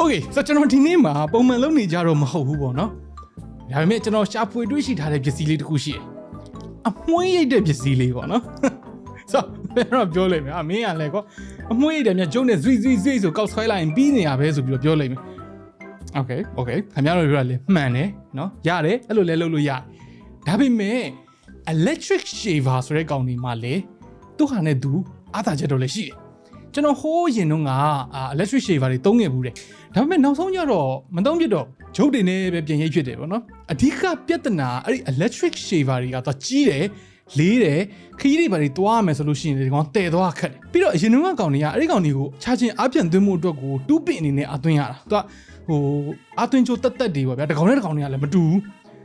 Okay ဆိုတော့ကျွန်တော်ဒီနေ့မှာပုံမှန်လုပ်နေကြတော့မဟုတ်ဘူးပေါ့နော်။ဒါပေမဲ့ကျွန်တော်ရှာဖွေတွေ့ရှိထားတဲ့ပစ္စည်းလေးတစ်ခုရှိတယ်။အမွှေးရိတ်တဲ့ပစ္စည်းလေးပေါ့နော်။ဆိုတော့ပြောလိုက်မယ်။အမင်းကလည်းကောအမွှေးရိတ်တယ်မြတ်ကျုံနဲ့ဇွိဇွိဇွိဆိုကောက်ဆွဲလိုက်ရင်ပြီးနေရပဲဆိုပြီးတော့ပြောလိုက်မယ်။ Okay okay ခင်ဗျားတို့ပြောရလေမှန်တယ်နော်။ရတယ်အဲ့လိုလဲလုပ်လို့ရတယ်။ဒါပေမဲ့ electric shaver ဆိုတဲ့ကောင်ဒီမှာလေသူ့ဟာနဲ့သူအာသာချက်တော့လည်းရှိတယ်။ ကျွန်တော်ဟိုးရင်တော့ကအာ electric shaver တွေတုံးခဲ့ဘူးတဲ့ဒါပေမဲ့နောက်ဆုံးကျတော့မတုံးဖြစ်တော့ဂျုတ်တွေနဲ့ပဲပြင်ရိပ်ဖြစ်တယ်ပေါ့နော်အဓိကပြဿနာအဲ့ဒီ electric shaver တွေကတော့ကြီးတယ်လေးတယ်ခရီးတွေဘာတွေတွားရမယ်ဆိုလို့ရှိရင်ဒီကောင်တည်သွားခက်တယ်ပြီးတော့အရင်ကကောင်တွေကအဲ့ဒီကောင်တွေကိုခြာချင်းအပြန်သွင်းမှုအတွက်ကိုတူးပင်အနေနဲ့အသွင်းရတာသူကဟိုအသွင်းချိုးတက်တက်တွေပေါ့ဗျာတကောင်နဲ့တကောင်တွေကလည်းမတူဘူး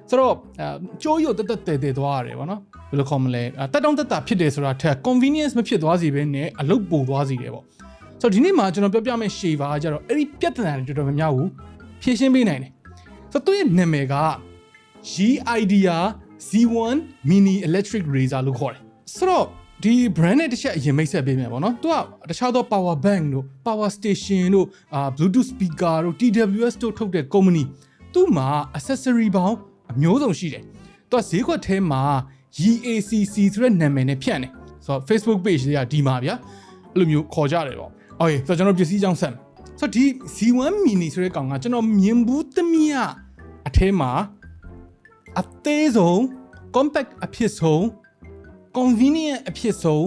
ဆိုတော့အဲကျိုးရုပ်တက်တက်တဲတဲသွားရတယ်ပေါ့နော်ဘ ယ်လိုခေါ်မလဲအဲတက်တောင့်တက်တာဖြစ်တယ်ဆိုတာထက် convenience မဖြစ်သွားစေဘဲနဲ့အလုပ်ပိုသွားစေတယ်ပေါ့ဆိုတော့ဒီနေ့မှာကျွန်တော်ပြောပြမယ့် shaver ကကြတော့အဲ့ဒီပြဿနာတွေတော်တော်များများကိုဖြေရှင်းပေးနိုင်တယ်ဆိုတော့သူ့ရဲ့နာမည်က G-Idea Z1 Mini Electric Razor လို့ခေါ်တယ်ဆိုတော့ဒီ brand နဲ့တစ်ချက်အရင်မိတ်ဆက်ပေးမယ်ပေါ့နော်သူကတခြားသော power bank တို့ power station တို့အာ bluetooth speaker တို့ TWS တို့ထုတ်တဲ့ company သူ့မှာ accessory ပေါင်းအမျိုးစုံရှိတယ်သူကဈေးကွက်ထဲမှာ EACC ဆိုတဲ့နာမည်နဲ့ဖြန့်တယ်ဆိုတော့ Facebook page လေးကဒီမှာဗျာအဲ့လိုမျိုးခေါ်ကြတယ်ပေါ့โอเคဆိုတော့ကျွန်တော်ပစ္စည်းကြောင်းဆက်မယ်ဆိုတော့ဒီ Z1 mini ဆိုတဲ့ကောင်ကကျွန်တော်မြင်ဘူးသမျှအထဲမှာအသေးဆုံး compact အဖြစ်ဆုံး convenient အဖြစ်ဆုံး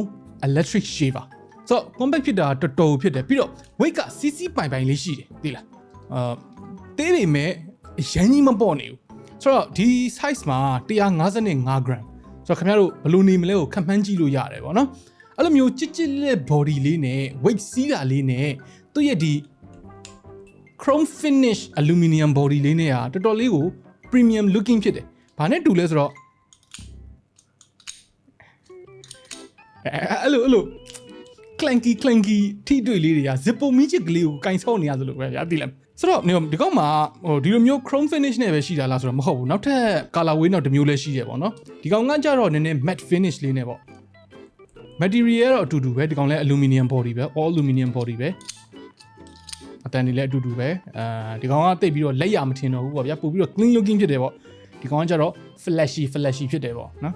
electric shaver ဆိုတော့ compact ဖြစ်တာတော်တော်ဖြစ်တယ်ပြီးတော့ weight ကစီးစီးပိုင်ပိုင်လေးရှိတယ်သိလားအာသေးပေမဲ့အရင်ကြီးမပေါ့နေဘူးဆိုတော့ဒီ size မှာ155 gram ဆိုတော့ခင်ဗျားတို့ဘယ်လိုနေမလဲကိုခံမှန်းကြည့်လို့ရတယ်ပေါ့နော်အဲ့လိုမျိုးကြစ်ကြစ်လက် body လေးနဲ့ weight စီးတာလေးနဲ့သူ့ရဲ့ဒီ chrome finish aluminum body လေးနဲ့ဟာတော်တော်လေးကို premium looking ဖြစ်တယ်။ဘာနဲ့တူလဲဆိုတော့အဲအဲ့လိုအဲ့လို clanky clanky ထိတွေ့လေးတွေက zippo magic ကလေးကိုကင်ဆော့နေရသလိုပဲဗျာသိလား ဆိုတော့ဒီကောင်မှာဟိုဒီလိုမျိုး chrome finish နဲ့ပဲရှိတာလားဆိုတော့မဟုတ်ဘူးနောက်ထပ် color way တော့တစ်မျိုးလည်းရှိတယ်ပေါ့နော်ဒီကောင်ကကြတော့နည်းနည်း matte finish လေးနဲ့ပေါ့ material ကတော့အတူတူပဲဒီကောင်လည်း aluminum body ပဲ all aluminum body ပဲအတန်တွေလည်းအတူတူပဲအာဒီကောင်ကတိတ်ပြီးတော့လက်ရမထင်တော့ဘူးပေါ့ဗျာပို့ပြီးတော့ clean looking ဖြစ်တယ်ပေါ့ဒီကောင်ကကြတော့ flashy flashy ဖြစ်တယ်ပေါ့နော်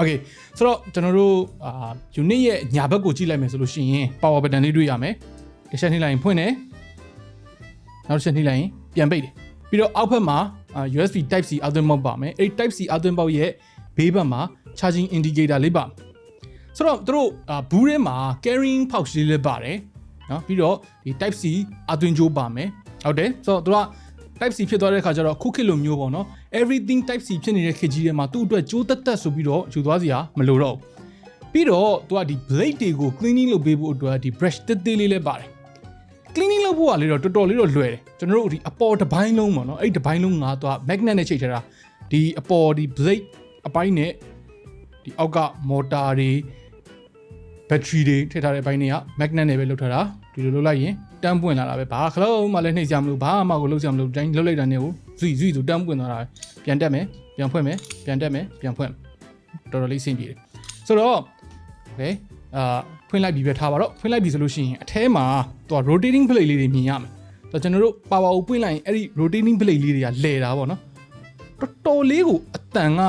Okay ဆိုတော့ကျွန်တော်တို့အာ unit ရဲ့ညာဘက်ကိုကြည့်လိုက်မယ်ဆိုလို့ရှိရင် power button လေးတွေ့ရမယ်တစ်ချက်နှိပ်လိုက်ရင်ဖွင့်တယ် နောက်တစ်ချက်နှိပ်လိုက်ရင်ပြန်ပိတ်တယ်ပြီးတော့အောက်ဘက်မှာအာ USB type C output ပေါက်ပါမယ်အဲ့ဒီ type C output ပေါက်ရဲ့ဘေးဘက်မှာ charging indicator လေးပါဆိုတော့တို့အာဘူးထဲမှာ carrying pouch လေးလည်းပါတယ်နော်ပြီးတော့ဒီ type C အသွင်ကြိုးပါမယ်ဟုတ်တယ်ဆိုတော့တို့က type C ဖြစ်သွားတဲ့ခါကျတော့ခုခေတ်လိုမျိုးပေါ့နော် everything type C ဖြစ်နေတဲ့ခေတ်ကြီးထဲမှာသူ့အတွက်ကြိုးတက်တက်ဆိုပြီးတော့ယူသွားစရာမလိုတော့ဘူးပြီးတော့သူကဒီ blade တွေကို cleaning လုပ်ပေးဖို့အတွက်ဒီ brush တစ်သေးလေးလည်းပါတယ် cleaning လုပ်ဖို့ကလေတော့တော်တော်လေးတော့လွယ်တယ်ကျွန်တော်တို့ဒီအပေါ်တစ်ပိုင်းလုံးပေါ့နော်အဲ့ဒီတစ်ပိုင်းလုံးကသူက magnet နဲ့ချိတ်ထားတာဒီအပေါ်ဒီ blade အပိုင်းနဲ့ဒီအောက်က motor တွေ battery တွေထည့်ထားတဲ့အပိုင်းတွေက magnet နဲ့ပဲလုပ်ထားတာဒီလိုလုပ်လိုက်ရင်တန်းပွင့်လာတာပဲဘာခလုံးမှလည်းနှိမ့်စရာမလိုဘာမှကိုလုပ်စရာမလိုတိုင်းလုပ်လိုက်တာနဲ့ကိုဇွိဇွိဆိုတန်းပွင့်သွားတာပဲပြန်တက်မယ်ပြန်ဖွင့်မယ်ပြန်တက်မယ်ပြန်ဖွင့်တော်တော်လေးအဆင်ပြေတယ်ဆိုတော့ okay အာဖွင့်လိုက်ပြီပဲထားပါတော့ဖွင့်လိုက်ပြီဆိုလို့ရှိရင်အထဲမှာသူက rotating plate လေးတွေမြင်ရမယ်ဆိုတော့ကျွန်တော်တို့ power ကိုပွင့်လိုက်ရင်အဲ့ဒီ rotating plate လေးတွေကလဲတာပေါ့နော်တော်တော်လေးကိုအတန်က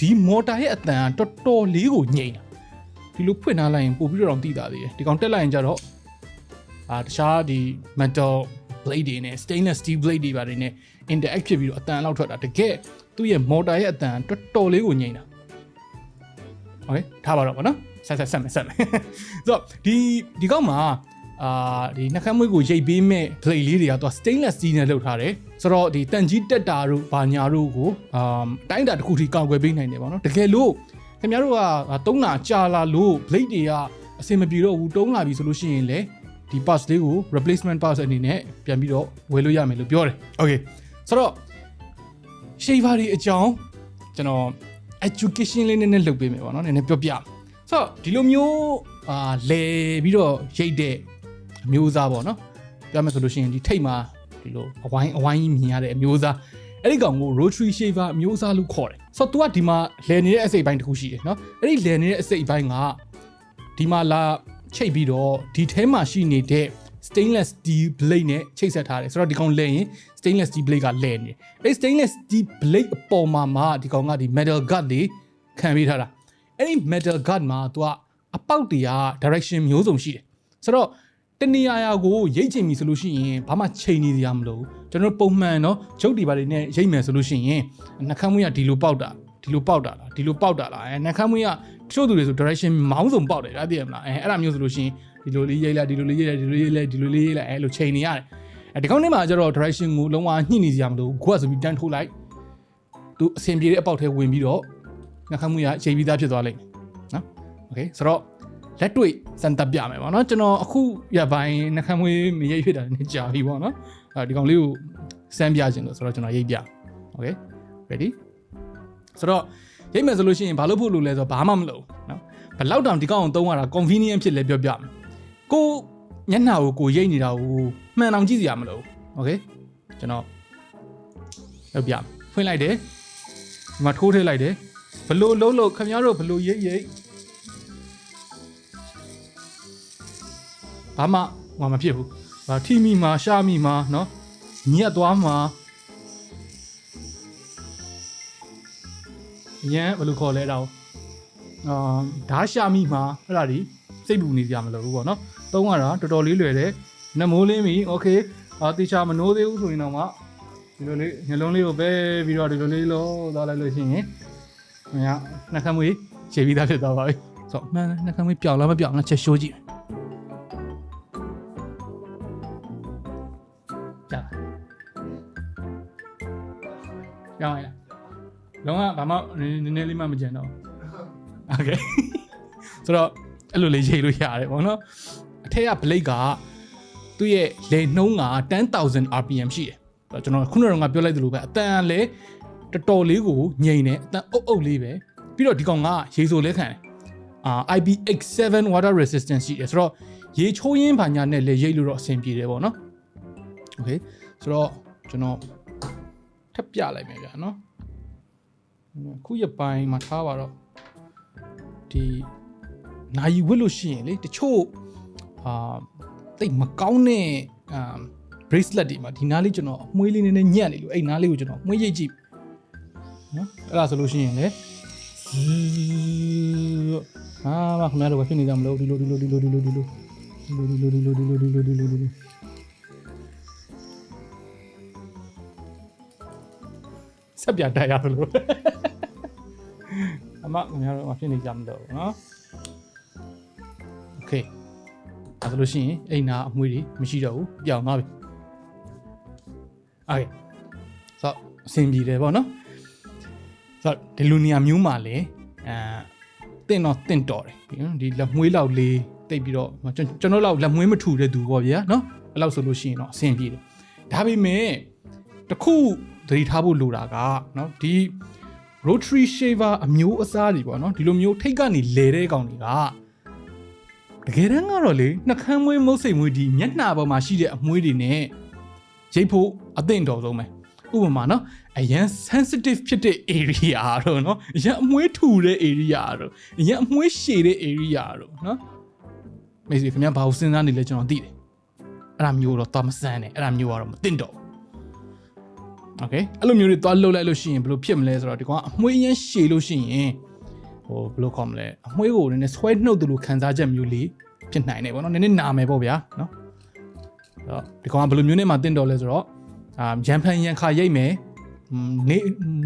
ဒီ motor ရဲ့အတန်ကတော်တော်လေးကိုညိန်တာဒီလိုဖွင့်ထားလိုက်ရင်ပို့ပြီးတော့တိတာသေးတယ်ဒီကောင်တက်လိုက်ရင်ကြတော့အာတခြားဒီ metal blade တွေနဲ့ stainless steel blade တွေပါတယ်နဲ့ interact ဖြစ်ပြီးတော့အတန်လောက်ထွက်တာတကယ်သူ့ရဲ့ motor ရဲ့အတန်တော်တော်လေးကိုညိန်တာ okay ထားပါတော့ဗောနော် ဆက်ဆက်ဆက်မယ်ဆက်မယ်ဆိုတော့ဒီဒီကောက်မှာအာဒီနှာခမ်းမွေးကိုရိတ်ပေးမဲ့ blade လေးတွေကသူက stainless steel နဲ့လုပ်ထားတယ်ဆိုတော့ဒီတန်ကြီးတက်တာတို့ဘာညာတို့ကိုအာတိုင်းတာတစ်ခုထိကောက်ွယ်ပေးနိုင်တယ်ဗောနော်တကယ်လို့ခင်ဗျားတို့ကတုံးတာကြာလာလို့ blade တွေကအဆင်မပြေတော့ဘူးတုံးလာပြီဆိုလို့ရှိရင်လေဒီ parts လေးကို replacement parts အနေနဲ့ပြန်ပြီးတော့ဝယ်လို့ရမယ်လို့ပြောတယ် okay ဆိုတော့ shaver တွေအကြောင်းကျွန်တော် education လေးနည်းနည်းလုပ်ပေးမယ်ပေါ့နော်နည်းနည်းပြောပြ ဆိုတော့ဒီလိုမျိုးအာလဲပြီးတော့ရိတ်တဲ့အမျိုးအစားပေါ့နော်ပြောမယ်ဆိုလို့ရှိရင်ဒီထိတ်မှာဒီလိုအဝိုင်းအဝိုင်းကြီးမြင်ရတဲ့အမျိုးအစားအဲ့ဒီကောင်ကို rotary shaver အမျိုးအစားလို့ခေါ်တယ်ဆိုတော့ तू ကဒီမှာလဲနေတဲ့အစိတ်ပိုင်းတစ်ခုရှိတယ်နော်အဲ့ဒီလဲနေတဲ့အစိတ်ပိုင်းကဒီမှာလာချိတ်ပြီးတော့ဒီထဲမှာရှိနေတဲ့ stainless steel blade နဲ့ချိတ်ဆက်ထားတယ်ဆိုတော့ဒီကောင်လဲရင် stainless steel blade ကလဲနေတယ်အဲ့ stainless steel blade အပေါ်မှာမှဒီကောင်ကဒီ metal guard တွေခံပေးထားတာ အဲ့ဒီ metal guard မှာသူကအပေါက်တွေက direction မျိုးစုံရှိတယ်ဆိုတော့တနေရာရာကိုရိတ်ချင်ပြီဆိုလို့ရှိရင်ဘာမှချိန်နေစရာမလိုဘူးကျွန်တော်တို့ပုံမှန်เนาะရုပ်တွေပါတွေနဲ့ရိတ်မယ်ဆိုလို့ရှိရင်နှာခမ်းမွေးကဒီလိုပေါက်တာဒီလိုပေါက်တာလားဒီလိုပေါက်တာလားအဲနှာခမ်းမွေးကတချို့သူတွေဆို direction မောင်းစုံပေါက်တယ်ဒါသိရမလားအဲအဲ့ဒါမျိုးဆိုလို့ရှိရင်ဒီလိုလေးရိတ်လိုက်ဒီလိုလေးရိတ်လိုက်ဒီလိုလေးရိတ်လိုက်ဒီလိုလေးရိတ်လိုက်အဲလိုချိန်နေရတယ်အဲဒီကောင်းနေ့မှာကျတော့ direction ကိုလုံးဝညှိနေစရာမလိုဘူးကိုကဆိုပြီးတန်းထိုးလိုက်သူအဆင်ပြေတဲ့အပေါက်ထဲဝင်ပြီးတော့ နှာခမ်းမွေးကချိန်ပြီးသားဖြစ်သွားလိမ့်မယ်နော်โอเคဆိုတော့လက်တွေ့စံတပ်ပြမယ်ပေါ့နော်ကျွန်တော်အခုရပိုင်းနှာခမ်းမွေးမရိတ်ဖြစ်တာနဲ့ကြာပြီပေါ့နော်အဲဒီကောင်လေးကိုစမ်းပြခြင်းလို့ဆိုတော့ကျွန်တော်ရိတ်ပြโอเค ready ဆိုတော့ရိတ်မယ်ဆိုလို့ရှိရင်ဘာလို့ဖို့လို့လဲဆိုတော့ဘာမှမလုပ်ဘူးနော်ဘယ်လောက်တောင်ဒီကောင်ကိုသုံးရတာ convenient ဖြစ်လဲပြောပြမယ်ကိုမျက်နှာကိုကိုရိတ်နေတာကိုမှန်အောင်ကြည့်စရာမလိုဘူးโอเคကျွန်တော်လုပ်ပြမယ်ဖွင့်လိုက်တယ်ဒီမှာထိုးထည့်လိုက်တယ် ဘလို့လုံးလို့ခင်ဗျားတို့ဘလို့ရိတ်ရိတ်ဘာမှဟိုမဖြစ်ဘူးဟာထီမီမှာရှာမီမှာเนาะညက်သွားမှာရန်ဘယ်လိုခေါ်လဲတော့အာဓာရှာမိမှာအဲ့ဒါဒီစိတ်ပူနေကြမလို့ဘူးပေါ့နော်သုံးရတာတော်တော်လေးလွယ်တယ်နမိုးလင်းပြီโอเคအာတေချာမနိုးသေးဘူးဆိုရင်တော့မှဒီလိုလေးညလုံးလေးကိုပဲပြီးတော့ဒီလိုလေးလောသွားလိုက်လို့ရှိရင် မရနှက်ခမ်းမွေးခြေပြီးသားဖြစ်သွားပါပြီဆိုတော့မှန်နှက်ခမ်းမွေးပြောင်းလားမပြောင်းလားချက်ရှိုးကြည့်ကြာပြောင်းရလား လုံးဝဘာမှနည်းနည်းလေးမှမကြံတော့โอเคဆိုတော့အဲ့လိုလေးရေးလို့ရတယ်ပေါ့နော်အထက်က blade ကသူ့ရဲ့လေနှုံးက10000 rpm ရှိတယ်အဲ့တော့ကျွန်တော်ခုနကတော့ငါပြောလိုက်သလိုပဲအတန်ကလည်း တော်တော်လေးကိုငြိမ်တယ်အတန်အုပ်အုပ်လေးပဲပြီးတော့ဒီကောင်ကရေဆိုလဲခံတယ်အာ IPX7 water resistance ရှိတယ်ဆိုတော့ရေချိုးရင်းဘာညာနဲ့လည်းရိတ်လို့တော့အဆင်ပြေတယ်ပေါ့နော် okay ဆိုတော့ကျွန်တော်ထပ်ပြလိုက်မယ်ဗျာနော်ခုရပိုင်းမှာထားပါတော့ဒီနိုင်ဝစ်လို့ရှိရင်လေတချို့အာတိတ်မကောင်းတဲ့အာ bracelet တွေမှာဒီနားလေးကျွန်တော်အမွှေးလေးနည်းနည်းညံ့နေလို့အဲ့နားလေးကိုကျွန်တော်အမွှေးရိတ်ကြည့် နော်အဲ့ဒါဆိုလို့ရှိရင်လေအာမခင်ဗျားတို့ကဖြစ်နေကြမလို့ဒီလိုဒီလိုဒီလိုဒီလိုဒီလိုဒီလိုဒီလိုဒီလိုဒီလိုဒီလိုဒီလိုဒီလိုဆက်ပြတက်ရသလို အမခင်ဗျားတို့မဖြစ်နေကြမလို့နော်โอเคအဲဒါလို့ရှိရင်အိမ်နာအမွှေးတွေမရှိတော့ဘူးပြောင်းသွားပြီโอเคဆိုတော့အဆင်ပြေတယ်ပေါ့နော် ဆိုတော့ဒီလူနေရာမျိုးမှာလေအဲတင့်တော့တင့်တော်တယ်ဒီလက်မွေးလောက်လေးတိတ်ပြီးတော့ကျွန်ကျွန်တော်လောက်လက်မွေးမထူတဲ့သူပေါ့ဗျာနော်အဲ့လောက်ဆိုလို့ရှိရင်တော့အဆင်ပြေတယ်ဒါပေမဲ့တခုသတိထားဖို့လိုတာကနော်ဒီ rotary shaver အမျိုးအစားတွေပေါ့နော်ဒီလိုမျိုးထိတ်ကနေလဲတဲ့ကောင်တွေကတကယ်တမ်းကတော့လေနှကမ်းမွေးမုတ်စိမ်မွေးဒီမျက်နှာပေါ်မှာရှိတဲ့အမွေးတွေနဲ့ရိတ်ဖို့အသင့်တော်ဆုံးပဲ ဥပမာနော်အရန် sensitive ဖြစ်တဲ့ area တော့နော်အရန်အမွေးထူတဲ့ area တော့အရန်အမွေးရှည်တဲ့ area တော့နော်မေစီခင်ဗျာဘာလို့စဉ်းစားနေလဲကျွန်တော်သိတယ်အဲ့ဒါမျိုးတော့တော့မစမ်းနဲ့အဲ့ဒါမျိုးကတော့မသင့်တော့ဘူး โอเคအဲ့လိုမျိုးတွေသွားလှုပ်လိုက်လို့ရှိရင်ဘယ်လိုဖြစ်မလဲဆိုတော့ဒီကောင်ကအမွှေးရမ်းရှည်လို့ရှိရင်ဟိုဘယ်လိုခေါ်မလဲအမွှေးကိုနည်းနည်းဆွဲနှုတ်တယ်လို့ခံစားချက်မျိုးလေးဖြစ်နိုင်တယ်ပေါ့နော်နည်းနည်းနာမယ်ပေါ့ဗျာနော်အဲ့တော့ဒီကောင်ကဘယ်လိုမျိုးနဲ့မှတင့်တော်လဲဆိုတော့ အာရန်ဖန်ရန်ခါရိတ်မယ်နေ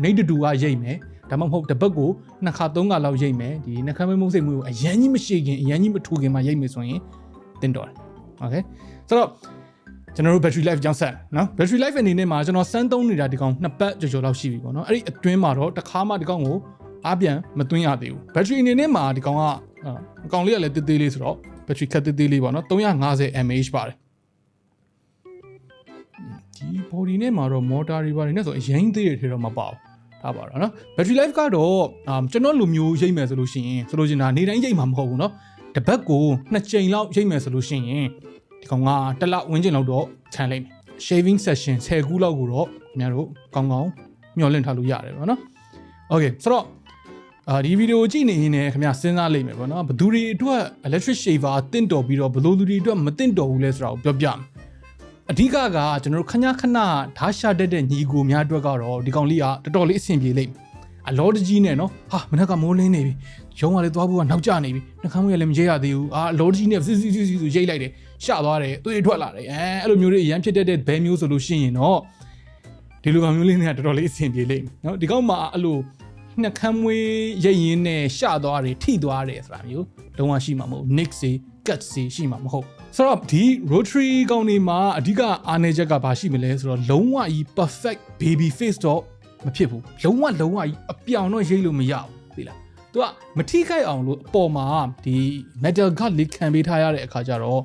နေတူတူကရိတ်မယ်ဒါမှမဟုတ်တစ်ပတ်ကိုနှစ်ခါသုံးခါလောက်ရိတ်မယ်ဒီနှခမ်းမမုံစိတ်မွေးကိုအရန်ကြီးမရှိခင်အရန်ကြီးမထူခင်မှာရိတ်မယ်ဆိုရင်တင့်တော်တယ်โอเคဆိုတော့ ကျွန်တော်တို့ battery life ကြောင်းဆက်နော် battery life အနေနဲ့မှာကျွန်တော်စမ်းသုံးနေတာဒီကောင်နှစ်ပတ်ကျော်ကျော်လောက်ရှိပြီပေါ့နော်အဲ့ဒီအတွင်းမှာတော့တစ်ခါမှဒီကောင်ကိုအားပြန်မသွင်းရသေးဘူး battery အနေနဲ့မှာဒီကောင်ကအကောင်လေးကလည်းတေးသေးလေးဆိုတော့ battery ခက်တေးသေးလေးပေါ့နော်350 mAh ပါတယ် ကြီး body နဲ့မှာတော့ motor တွေပါတယ်နဲ့ဆိုအရင်သေးတယ်ထဲတော့မပါဘူးထားပါတော့နော် battery life ကတော့ကျွန်တော်လူမျိုးရိတ်မယ်ဆိုလို့ရှိရင်ဆိုလို့ရှိရင်ဒါနေတိုင်းရိတ်မှာမဟုတ်ဘူးနော်တပတ်ကိုနှစ်ကြိမ်လောက်ရိတ်မယ်ဆိုလို့ရှိရင်ဒီကောင်ကတစ်လဝင်းကျင်လောက်တော့ခြံလိုက်မယ် shaving session 10ခုလောက်ကိုတော့ခင်ဗျားတို့ကောင်းကောင်းမျှော်လင့်ထားလို့ရတယ်ပေါ့နော် okay ဆိုတော့အာဒီဗီဒီယိုကြည့်နေရင်လည်းခင်ဗျာစဉ်းစားလိမ့်မယ်ပေါ့နော်ဘသူတွေအတွက် electric shaver တင့်တော်ပြီးတော့ဘလို့သူတွေအတွက်မတင့်တော်ဘူးလဲဆိုတာကိုပြောပြမယ် အဓိကကကျွန်တော်တို့ခဏခဏဓာတ်ရှာတတ်တဲ့ညီကိုများအတွက်ကတော့ဒီကောင်လေးကတော်တော်လေးအဆင်ပြေလိမ့်မယ်အလောတကြီးနဲ့နော်ဟာမနေ့ကမိုးလင်းနေပြီရုံးကလည်းသွားဖို့ကနောက်ကျနေပြီနှခမ်းမွေးကလည်းမရဲရသေးဘူးအာအလောတကြီးနဲ့စစ်စစ်စစ်စစ်ရိတ်လိုက်တယ်ရှသွားတယ်သွေးထွက်လာတယ်အဲအဲ့လိုမျိုးတွေအရန်ဖြစ်တတ်တဲ့ဘဲမျိုးဆိုလို့ရှိရင်တော့ဒီလိုကောင်မျိုးလေးတွေကတော်တော်လေးအဆင်ပြေလိမ့်မယ်နော်ဒီကောင်မှာအဲ့လိုနှက်ခမ်းမွေးရိတ်ရင်းနဲ့ရှသွားတယ်ထိသွားတယ်ဆိုတာမျိုးလုံးဝရှိမှာမဟုတ် nick စီ cut စီရှိမှာမဟုတ် ဆိုတော့ဒီ rotary ကောင်တွေမှာအဓိကအားနည်းချက်ကဘာရှိမလဲဆိုတော့လုံးဝကြီး perfect baby face တော့မဖြစ်ဘူးလုံးဝလုံးဝကြီးအပြောင်တော့ရိတ်လို့မရဘူးသိလားသူကမထိခိုက်အောင်လို့အပေါ်မှာဒီ metal guard လေးခံပေးထားရတဲ့အခါကျတော့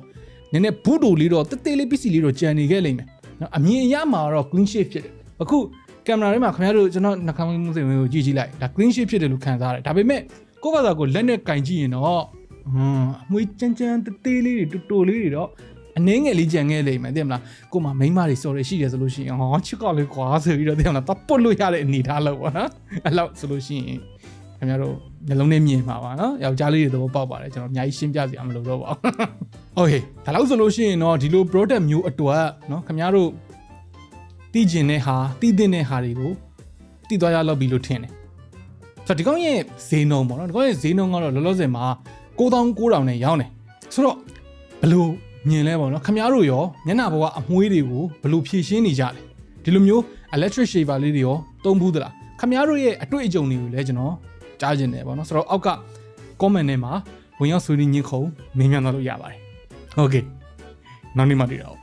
နည်းနည်းဘူးတူလေးတော့တက်သေးလေးပစ္စည်းလေးတော့ကြံနေခဲ့လိမ့်မယ်နော်အမြင်အရမှာတော့ clean shape ဖြစ်တယ်အခုကင်မရာထဲမှာခင်ဗျားတို့ကျွန်တော်နှာခေါင်းမှုစိမ်ကိုကြည့်ကြည့်လိုက်ဒါ clean sheet ဖြစ်တယ်လို့ခံစားရတယ်ဒါပေမဲ့ကိုယ့်ဘာသာကိုလက်နဲ့ကင်ကြည့်ရင်တော့ ဟွန်းအမွေးကြမ်းကြမ်းတေးသေးလေးတွေတူတူလေးတွေတော့အနှင်းငယ်လေးကြံခဲ့လိမ့်မယ်သိမလားကို့မှာမိန်းမတွေစော်ရရှိတယ်ဆိုလို့ရှိရင်ဟောချစ်ကောက်လေးကွာဆိုပြီးတော့သိမလားတော့ပုတ်လို့ရတဲ့အနေထားလို့ပေါ့နော်အဲ့လောက်ဆိုလို့ရှိရင်ခင်ဗျားတို့မျိုးလုံးနဲ့မြင်ပါပါနော်ယောက်ျားလေးတွေတော့ပေါက်ပါတယ်ကျွန်တော်အများကြီးရှင်းပြစီအောင်မလုပ်တော့ပါဘူးโอเคဒါလောက်ဆိုလို့ရှိရင်တော့ဒီလို product မျိုးအတွက်နော်ခင်ဗျားတို့ တီးကျင်တဲ့ဟာတီးတဲ့ဟာတွေကိုတီးသွားရလောက်ပြီလို့ထင်တယ်ဆိုတော့ဒီကောင်ရဲ့ဈေးနှုန်းပေါ့နော်ဒီကောင်ရဲ့ဈေးနှုန်းကတော့လောလောဆယ်မှာ 9900နဲ့ရောင်းတယ်ဆိုတော့ဘလို့မြင်လဲပေါ့နော်ခမားတို့ရောညနာဘဝအမွှေးတွေကိုဘလို့ဖြည့်ရှင်းနေကြလဲဒီလိုမျိုး electric shaver လေးတွေရောသုံးဘူးသလားခမားတို့ရဲ့အတွေ့အကြုံတွေကိုလည်းကျွန်တော်ကြားကျင်တယ်ပေါ့နော်ဆိုတော့အောက်က comment ထဲမှာဝင်ရောက်ဆွေးနွေးညှင်းခုံမေးမြန်းသွားလို့ရပါတယ်ဟုတ်ကဲ့နောက်နေ့မှတွေ့တာ